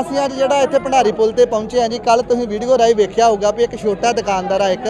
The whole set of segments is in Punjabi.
ਅਸੀਂ ਅੱਜ ਜਿਹੜਾ ਇੱਥੇ ਭੰਡਾਰੀ ਪੁਲ ਤੇ ਪਹੁੰਚੇ ਹਾਂ ਜੀ ਕੱਲ ਤੁਸੀਂ ਵੀਡੀਓ ਰਾਹੀਂ ਵੇਖਿਆ ਹੋਊਗਾ ਵੀ ਇੱਕ ਛੋਟਾ ਦੁਕਾਨਦਾਰ ਆ ਇੱਕ,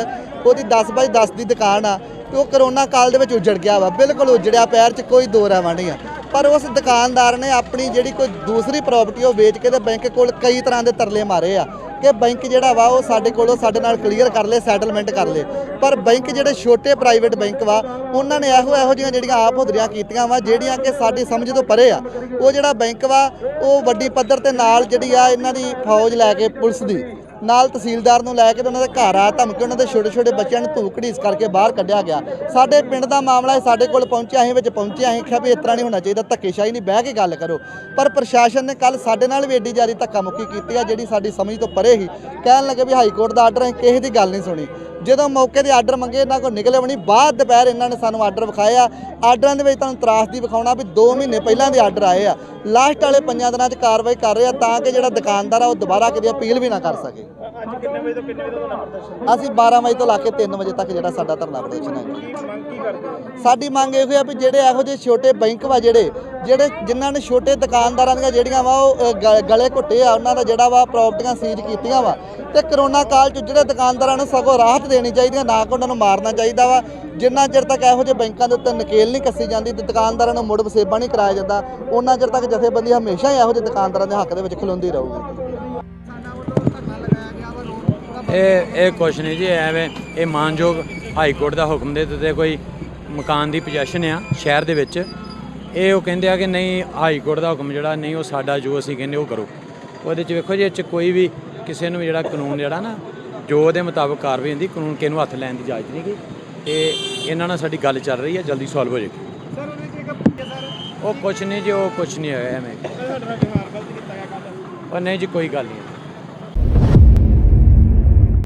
ਉਹਦੀ 10 ਬਾਈ 10 ਦੀ ਦੁਕਾਨ ਆ ਤੇ ਉਹ ਕਰੋਨਾ ਕਾਲ ਦੇ ਵਿੱਚ ਉਜੜ ਗਿਆ ਵਾ, ਬਿਲਕੁਲ ਉਜੜਿਆ, ਪੈਰ 'ਚ ਕੋਈ ਦੋ ਰਾਵਾਂ ਨਹੀਂ ਆ। ਪਰ ਉਸ ਦੁਕਾਨਦਾਰ ਨੇ ਆਪਣੀ ਜਿਹੜੀ ਕੋਈ ਦੂਸਰੀ ਪ੍ਰਾਪਰਟੀ ਉਹ ਵੇਚ ਕੇ ਤੇ ਬੈਂਕ ਕੋਲ ਕਈ ਤਰ੍ਹਾਂ ਦੇ ਤਰਲੇ ਮਾਰੇ ਆ ਕਿ ਬੈਂਕ ਜਿਹੜਾ ਵਾ ਉਹ ਸਾਡੇ ਕੋਲੋਂ ਸਾਡੇ ਨਾਲ ਕਲੀਅਰ ਕਰ ਲੇ ਸੈਟਲਮੈਂਟ ਕਰ ਲੇ। ਪਰ ਬੈਂਕ ਜਿਹੜੇ ਛੋਟੇ ਪ੍ਰਾਈਵੇਟ ਬੈਂਕ ਵਾ, ਉਹਨਾਂ ਨੇ ਇਹੋ ਇਹੋ ਜਿਹੀਆਂ ਜਿਹੜੀਆਂ ਆਪ ਹੁਦਰੀਆਂ ਕੀਤੀਆਂ ਵਾ, ਜਿਹੜੀਆਂ ਕਿ ਸਾਡੀ ਸਮਝ ਤੋਂ ਪਰੇ ਆ। ਉਹ ਜਿਹੜਾ ਬੈਂਕ ਵਾ, ਉਹ ਵੱਡੀ ਪੱਧਰ ਤੇ ਨਾਲ ਜਿਹੜੀ ਆ ਇਹਨਾਂ ਦੀ ਫੌਜ ਲੈ ਕੇ ਪੁਲਿਸ ਦੀ। ਨਾਲ ਤਹਿਸੀਲਦਾਰ ਨੂੰ ਲੈ ਕੇ ਉਹਨਾਂ ਦੇ ਘਰ ਆ ਧਮਕੀ ਉਹਨਾਂ ਦੇ ਛੋਟੇ ਛੋਟੇ ਬੱਚਿਆਂ ਨੂੰ ਧੂਕ ਘੜੀਸ ਕਰਕੇ ਬਾਹਰ ਕੱਢਿਆ ਗਿਆ। ਸਾਡੇ ਪਿੰਡ ਦਾ ਮਾਮਲਾ ਹੈ ਸਾਡੇ ਕੋਲ ਪਹੁੰਚਿਆ, ਅਸੀਂ ਵਿੱਚ ਪਹੁੰਚਿਆ ਅਸੀਂ ਕਿਹਾ ਵੀ ਇਸ ਤਰ੍ਹਾਂ ਨਹੀਂ ਹੋਣਾ ਚਾਹੀਦਾ, ਧੱਕੇਸ਼ਾਹੀ ਨਹੀਂ, ਬਹਿ ਕੇ ਗੱਲ ਕਰੋ। ਪਰ ਪ੍ਰਸ਼ਾਸਨ ਨੇ ਕੱਲ ਸਾਡੇ ਨਾਲ ਵੀ ਏਡੀ ਜ਼ਿਆਦਾ ਧੱਕਾ ਮੁੱਕੀ ਕੀਤੀ ਆ, ਜਿਹੜੀ ਸਾਡੀ ਸਮਝ ਤੋਂ ਪਰੇ ਹੀ ਕਹਿਣ ਲੱਗੇ ਵੀ ਹਾਈ ਕੋਰਟ ਦਾ ਆਰਡਰ ਹੈ ਕਿਸੇ ਦੀ ਗੱਲ ਨਹੀਂ ਸੁਣੀ। ਜਦੋਂ ਮੌਕੇ ਦੇ ਆਰਡਰ ਮੰਗੇ ਇਹਨਾਂ ਕੋਲ ਨਿਕਲੇ ਨਹੀਂ ਬਾਅਦ ਦੁਪਹਿਰ ਇਹਨਾਂ ਨੇ ਸਾਨੂੰ ਆਰਡਰ ਵਿਖਾਏ ਆ। ਆਰਡਰਾਂ ਦੇ ਵਿੱਚ ਤੁਹਾਨੂੰ ਤਰਾਸਦੀ ਵਿਖਾਉਣਾ ਵੀ 2 ਮਹੀਨੇ ਪਹਿਲਾਂ ਦੇ ਆਰਡਰ ਆਏ ਆ। ਲਾਸਟ ਵਾਲੇ ਪੰਜਾਂ ਦਿਨਾਂ 'ਚ ਕਾਰਵਾਈ ਕਰ ਰਹੇ ਆ ਤਾਂ ਕਿ ਜਿਹੜਾ ਦੁਕਾਨਦਾਰ ਆ ਉਹ ਦੁਬਾਰਾ ਕਦੇ ਅਪੀਲ ਵੀ ਨਾ ਕਰ ਸਕੇ। ਅੱਜ ਕਿੰਨੇ ਵਜੇ ਤੋਂ ਕਿੰਨੇ ਵਜੇ ਤੋਂ ਪ੍ਰਦਰਸ਼ਨ ਅਸੀਂ 12 ਵਜੇ ਤੋਂ ਲਾ ਕੇ 3 ਵਜੇ ਤੱਕ ਜਿਹੜਾ ਸਾਡਾ ਧਰਨਾ ਪ੍ਰਦਰਸ਼ਨ ਹੈ। ਸਾਡੀ ਮੰਗ ਇਹੋ ਹੈ ਵੀ ਜਿਹੜੇ ਇਹੋ ਜਿਹੇ ਛੋਟੇ ਬੈਂਕ ਵਾ ਜਿਹੜੇ ਜਿਹੜੇ ਜਿਨ੍ਹਾਂ ਨੇ ਛੋਟੇ ਦੁਕਾਨਦਾਰਾਂ ਦੀਆਂ ਜਿਹੜੀਆਂ ਵਾ ਉਹ ਗ- ਗਲੇ ਘੁੱਟੇ ਆ, ਉਹਨਾਂ ਦਾ ਜਿਹੜਾ ਵਾ ਪ੍ਰਾਪਰਟੀਆਂ ਸੀਜ਼ ਕੀਤੀਆਂ ਵਾ। ਤੇ ਕਰੋਨਾ ਕਾਲ 'ਚ ਜਿਹੜੇ ਦੁਕਾਨਦਾਰਾਂ ਨੂੰ ਸਗੋਂ ਰਾਹਤ ਦੇਣੀ ਚਾਹੀਦੀ ਆ, ਨਾ ਕਿ ਉਹਨਾਂ ਨੂੰ ਮਾਰਨਾ ਚਾਹੀਦਾ ਵਾ। ਜਿੰਨਾ ਚਿਰ ਤੱਕ ਇਹੋ ਜਿਹੇ ਬੈਂਕਾਂ ਦੇ ਉੱਤੇ ਨਕੇਲ ਨਹੀਂ ਕੱਸੀ ਜਾਂਦੀ ਤੇ ਦੁਕਾਨਦਾਰਾਂ ਨੂੰ ਮੁੜ ਵਸੇਬਾ ਨਹੀਂ ਕਰਾਇਆ ਜਾਂਦਾ, ਉਹਨਾਂ ਚਿਰ ਤੱਕ ਜਥੇਬੰਦੀ ਹਮੇਸ਼ਾ ਹੀ ਇਹੋ ਜਿਹੇ ਦੁਕਾਨਦਾਰਾਂ ਦੇ ਹੱਕ ਦੇ ਵਿੱਚ ਖਲੋਂਦੀ ਰਹੂਗੀ। ਇਹ ਇਹ ਕੁਛ ਨਹੀਂ ਜੀ, ਐਵੇਂ ਇਹ ਮਾਨਯੋਗ ਹਾਈ ਕੋਰਟ ਦਾ ਹੁਕਮ ਦੇ ਦਿੱਤੇ ਕੋਈ ਮਕਾਨ ਦੀ ਪੋਜੀਸ਼ਨ ਆ, ਸ਼ਹਿਰ ਦੇ ਵਿੱਚ। ਇਹ ਉਹ ਕਹਿੰਦੇ ਆ ਕਿ ਨਹੀਂ ਹਾਈ ਕੋਰਟ ਦਾ ਹੁਕਮ ਜਿਹੜਾ ਨਹੀਂ ਉਹ ਸਾਡਾ ਜੋ ਅਸੀਂ ਕਹਿੰਦੇ ਉਹ ਕਰੋ। ਉਹਦੇ ਚ ਵੇਖੋ ਜੀ ਇਹ ਚ ਕੋਈ ਵੀ ਕਿਸੇ ਨੂੰ ਜਿਹੜਾ ਕਾਨੂੰਨ ਜਿਹੜਾ ਨਾ ਜੋ ਉਹਦੇ ਮੁਤਾਬਕ ਕਾਰਵਾਈ ਹੁੰਦੀ ਕਾਨੂੰਨ ਕਿਹਨੂੰ ਹੱਥ ਲੈਣ ਦੀ ਇਜਾਜ਼ਤ ਨਹੀਂ ਗੀ। ਤੇ ਇਹਨਾਂ ਨਾਲ ਸਾਡੀ ਗੱਲ ਚੱਲ ਰਹੀ ਹੈ ਜਲਦੀ ਸੋਲਵ ਹੋ ਜਾਏਗੀ ਸਰ ਸਰ। ਉਹ ਕੁਛ ਨਹੀਂ ਜੀ ਉਹ ਕੁਛ ਨਹੀਂ ਹੋਇਆ ਐਵੇਂ। ਉਹ ਨਹੀਂ ਜੀ ਕੋਈ ਗੱਲ ਨਹੀਂ।